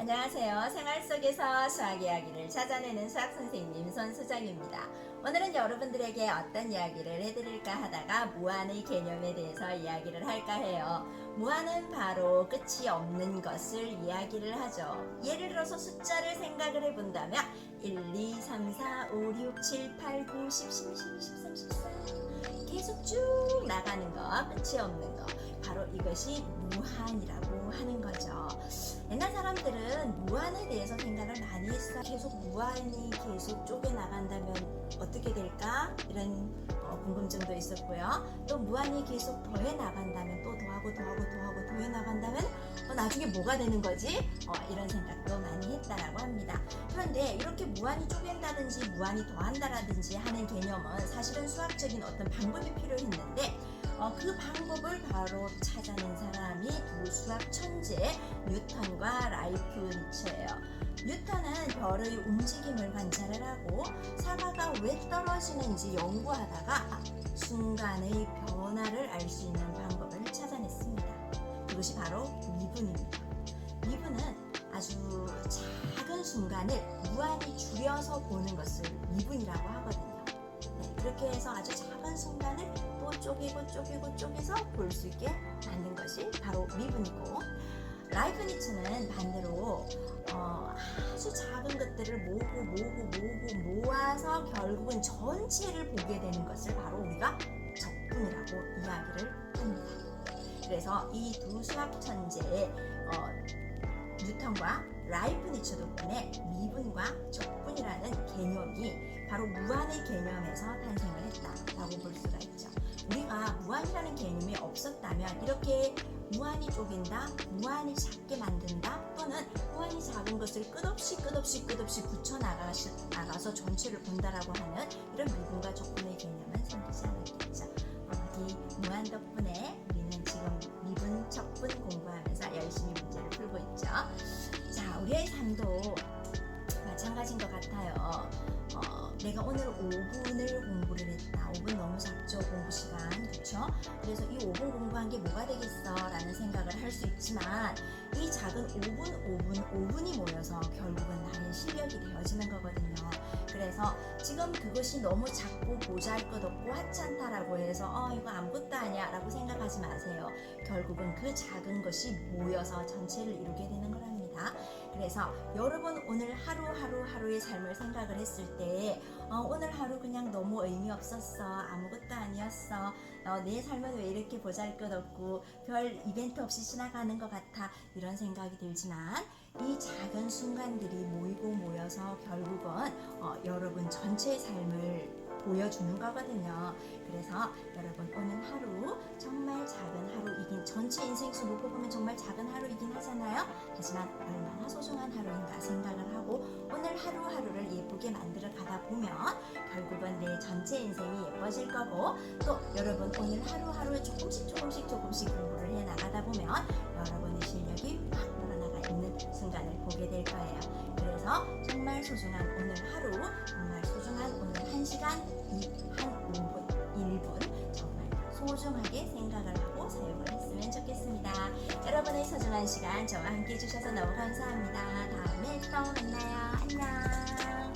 안녕하세요. 생활 속에서 수학 이야기를 찾아내는 수학 선생님 손수정입니다. 오늘은 여러분들에게 어떤 이야기를 해드릴까 하다가 무한의 개념에 대해서 이야기를 할까 해요. 무한은 바로 끝이 없는 것을 이야기를 하죠. 예를 들어서 숫자를 생각을 해본다면 1, 2, 3, 4, 5, 6, 7, 8, 9, 10, 11, 12, 13, 14 계속 쭉 나가는 거, 끝이 없는 거. 바로 이것이 무한이라고 사람들은 무한에 대해서 생각을 많이 했어요. 계속 무한이 계속 쪼개 나간다면 어떻게 될까? 이런 어, 궁금증도 있었고요. 또 무한이 계속 더해 나간다면 또 더하고 더하고 더하고 더해 나간다면 어, 나중에 뭐가 되는 거지? 어, 이런 생각도 많이 했다라고 합니다. 그런데 이렇게 무한히 쪼갠다든지 무한히 더한다라든지 하는 개념은 사실은 수학적인 어떤 방법이 필요했는데 어, 그 방법을 바로 찾아낸 사람이 두 수학 천재 뉴턴과 라이프니츠예요. 뉴턴은 별의 움직임을 관찰을 하고 사과가 왜 떨어지는지 연구하다가 아, 순간의 변화를 알 수 있는 방법을 찾아냈습니다. 그것이 바로 미분입니다. 미분은 아주 작은 순간을 무한히 줄여서 보는 것을 미분이라고 하거든요. 네, 그렇게 해서 아주 작은 순간을 또 쪼개고 쪼개고 쪼개서 볼 수 있게 만든 것이 바로 미분이고 라이프니츠는 반대로 어, 아주 작은 것들을 모으고 모으고 모으고 모아서 결국은 전체를 보게 되는 것을 바로 우리가 적분이라고 이야기를 합니다. 그래서 이 두 수학 천재의 어, 뉴턴과 라이프 니츠 덕분에 미분과 적분이라는 개념이 바로 무한의 개념에서 탄생을 했다라고 볼 수가 있죠. 우리가 무한이라는 개념이 없었다면 이렇게 무한히 쪼갠다, 무한히 작게 만든다, 또는 무한히 작은 것을 끝없이 끝없이 끝없이 붙여 나가시, 나가서 전체를 본다라고 하는 이런 미분과 적분의 개념은 생기지 않았겠죠. 어, 이 무한 덕분에 미분, 적분 공부하면서 열심히 문제를 풀고 있죠. 자, 우리의 삶도 마찬가지인 것 같아요. 어, 내가 오늘 5분을 공부를 했다. 5분 너무 작죠, 공부 시간. 그렇죠? 그래서 이 5분 공부한 게 뭐가 되겠어? 라는 생각을 할 수 있지만 이 작은 5분, 5분, 5분이 모여서 결국은 나의 실력이 되어지는 거거든요. 그래서 지금 그것이 너무 작고 보잘것없고 하찮다라고 해서 어 이거 아무것도 아니야 라고 생각하지 마세요. 결국은 그 작은 것이 모여서 전체를 이루게 되는 거랍니다. 그래서 여러분 오늘 하루하루 하루의 삶을 생각을 했을 때 어, 오늘 하루 그냥 너무 의미 없었어 아무것도 아니었어 어, 내 삶은 왜 이렇게 보잘것없고 별 이벤트 없이 지나가는 것 같아 이런 생각이 들지만 이 작은 순간들이 모이고 모여서 결국은 어, 여러분 전체의 삶을 보여주는 거거든요. 그래서 여러분 오늘 하루 정말 작은 하루 이긴 전체 인생 수 놓고 보면 정말 작은 하루이긴 하잖아요. 하지만 얼마나 소중한 하루인가 생각을 하고 오늘 하루하루를 예쁘게 만들어 가다 보면 결국은 내 전체 인생이 예뻐질 거고 또 여러분 오늘 하루하루 조금씩 조금씩 조금씩 공부를 해 나가다 보면 여러분의 실력이 확 순간을 보게 될 거예요. 그래서 정말 소중한 오늘 하루, 정말 소중한 오늘 한 시간, 이한 5분, 1분 정말 소중하게 생각을 하고 사용을 했으면 좋겠습니다. 여러분의 소중한 시간 저와 함께 해주셔서 너무 감사합니다. 다음에 또 만나요. 안녕.